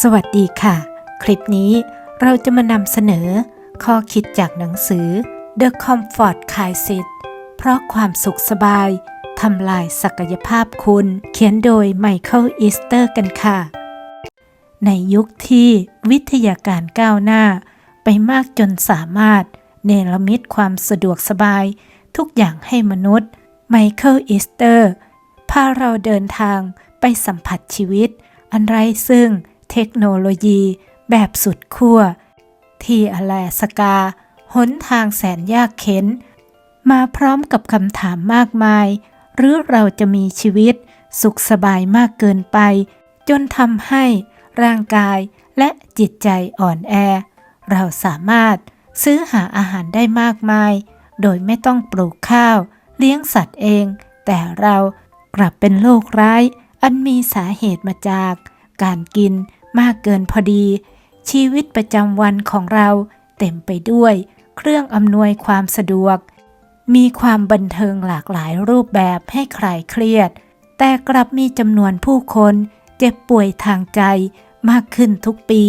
สวัสดีค่ะ คลิปนี้เราจะมานำเสนอ ข้อคิดจากหนังสือ The Comfort Crisis เพราะความสุขสบายทำลายศักยภาพคุณ เขียนโดยไมเคิลอีสเตอร์กันค่ะ ในยุคที่วิทยาการก้าวหน้า ไปมากจนสามารถ เนรมิตความสะดวกสบาย ทุกอย่างให้มนุษย์ไมเคิลอีสเตอร์พาเราเดินทางไปสัมผัสชีวิต อันไร้ซึ่ง เทคโนโลยีแบบสุดขั้ว ที่อแลสกา หนทางแสนยากเข็น มาพร้อมกับคำถามมากมาย หรือเราจะมีชีวิต สุขสบายมากเกินไป จนทำให้ร่างกายและจิตใจอ่อนแอ เราสามารถซื้อหาอาหารได้มากมาย โดยไม่ต้องปลูกข้าว เลี้ยงสัตว์เอง แต่เรากลับเป็นโรคร้าย อันมีสาเหตุมาจาก การกิน มากเกินพอดี ชีวิตประจำวันของเราเต็มไปด้วย เครื่องอำนวยความสะดวก มีความบันเทิงหลากหลายรูปแบบให้คลายเครียด แต่กลับมีจำนวนผู้คนเจ็บป่วยทางใจมากขึ้นทุกปี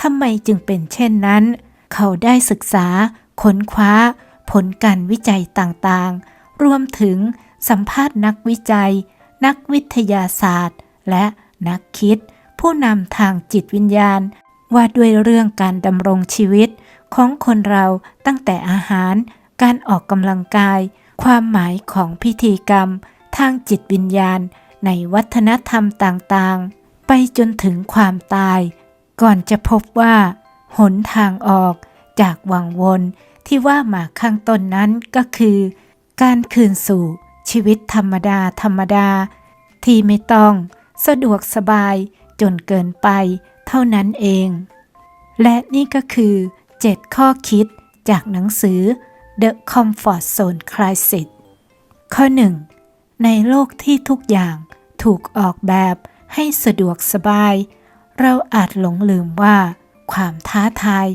ทำไมจึงเป็นเช่นนั้น เขาได้ศึกษา ค้นคว้า ผลการวิจัยต่างๆ รวมถึงสัมภาษณ์นักวิจัย นักวิทยาศาสตร์ และนักคิด ผู้นำทางจิตวิญญาณ ว่าด้วยเรื่องการดำรงชีวิต ของคนเราตั้งแต่อาหาร การออกกำลังกาย ความหมายของพิธีกรรม ทางจิตวิญญาณ ในวัฒนธรรมต่างๆ ไปจนถึงความตาย ก่อนจะพบว่าหนทางออกจากวังวนที่ว่ามาข้างต้นนั้นก็คือ การคืนสู่ชีวิตธรรมดาธรรมดา ที่ไม่ต้อง สะดวกสบาย จนเกินไป เท่านั้นเอง และนี่ก็คือ 7 ข้อคิดจากหนังสือ The Comfort Zone Crisis ข้อ 1. ในโลกที่ทุกอย่างถูกออกแบบให้สะดวกสบาย เราอาจหลงลืมว่า ความท้าทาย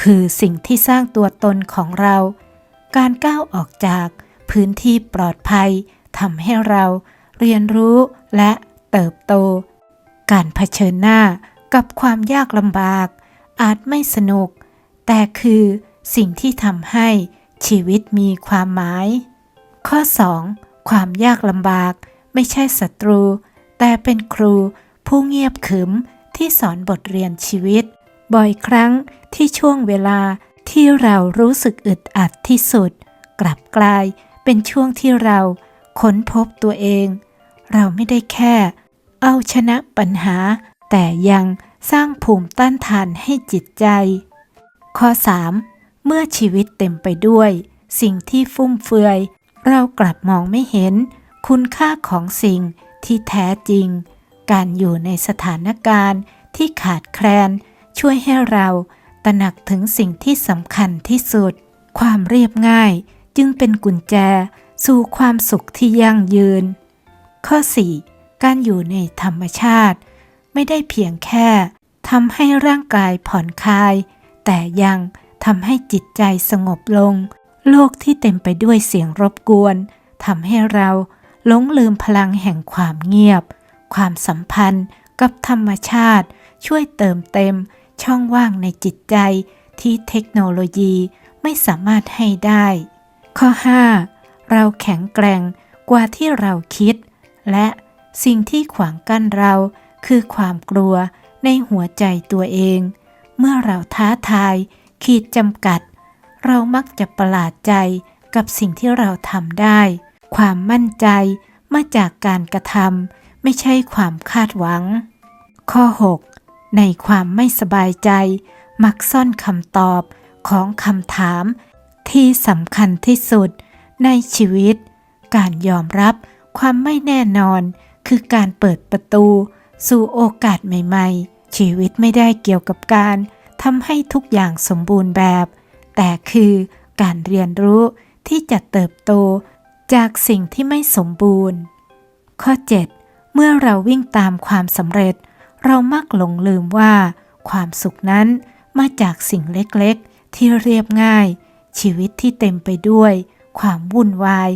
คือสิ่งที่สร้างตัวตนของเรา การก้าวออกจากพื้นที่ปลอดภัยทำให้เราเรียนรู้และเติบโต การเผชิญหน้ากับความยากลำบาก อาจไม่สนุก แต่คือสิ่งที่ทำให้ชีวิตมีความหมาย ข้อ 2. ความยากลำบาก ไม่ใช่ศัตรู แต่เป็นครูผู้เงียบขึมที่สอนบทเรียนชีวิต บ่อยครั้งที่ช่วงเวลาที่เรารู้สึกอึดอัดที่สุด กลับกลายเป็นช่วงที่เราค้นพบตัวเอง เราไม่ได้แค่ เอาชนะปัญหา แต่ยังสร้างภูมิต้านทานให้จิตใจ ข้อ 3. เมื่อชีวิตเต็มไปด้วย สิ่งที่ฟุ่มเฟือย เรากลับมองไม่เห็น คุณค่าของสิ่งที่แท้จริง การอยู่ในสถานการณ์ที่ขาดแคลน ช่วยให้เราตระหนักถึงสิ่งที่สำคัญที่สุด ความเรียบง่ายจึงเป็นกุญแจ สู่ความสุขที่ยั่งยืน ข้อ 4. การอยู่ในธรรมชาติ ไม่ได้เพียงแค่ทำให้ร่างกายผ่อนคลาย แต่ยังทำให้จิตใจสงบลง โลกที่เต็มไปด้วยเสียงรบกวนทำให้เราหลงลืมพลังแห่งความเงียบ ความสัมพันธ์กับธรรมชาติ ช่วยเติมเต็ม ช่องว่างในจิตใจที่เทคโนโลยีไม่สามารถให้ได้ ข้อ 5. เราแข็งแกร่งกว่าที่เราคิด และ สิ่งที่ขวางกั้นเราคือความกลัวในหัวใจตัวเอง เมื่อเราท้าทาย ขีดจำกัด เรามักจะประหลาดใจกับสิ่งที่เราทำได้ ความมั่นใจมาจากการกระทำไม่ใช่ความคาดหวัง ข้อ 6. ในความไม่สบายใจ มักซ่อนคำตอบของคำถามที่สำคัญที่สุดในชีวิต การยอมรับความไม่แน่นอน คือการเปิดประตู สู่โอกาสใหม่ ๆ ชีวิตไม่ได้เกี่ยวกับการทำให้ทุกอย่างสมบูรณ์แบบ แต่คือการเรียนรู้ที่จะเติบโตจากสิ่งที่ไม่สมบูรณ์ ข้อ 7 เมื่อเราวิ่งตามความสำเร็จ เรามักหลงลืมว่า ความสุขนั้นมาจากสิ่งเล็กๆ ที่เรียบง่าย ชีวิตที่เต็มไปด้วย ความวุ่นวาย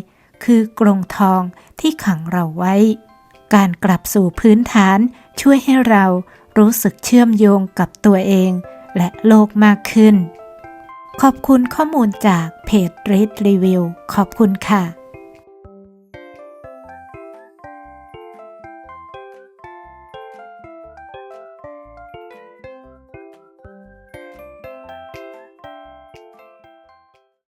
คือกรงทองที่ขังเราไว้ การกลับสู่พื้นฐานช่วยให้เรารู้สึกเชื่อมโยงกับตัวเอง และโลกมากขึ้น ขอบคุณข้อมูลจากเพจ Read Review ขอบคุณค่ะ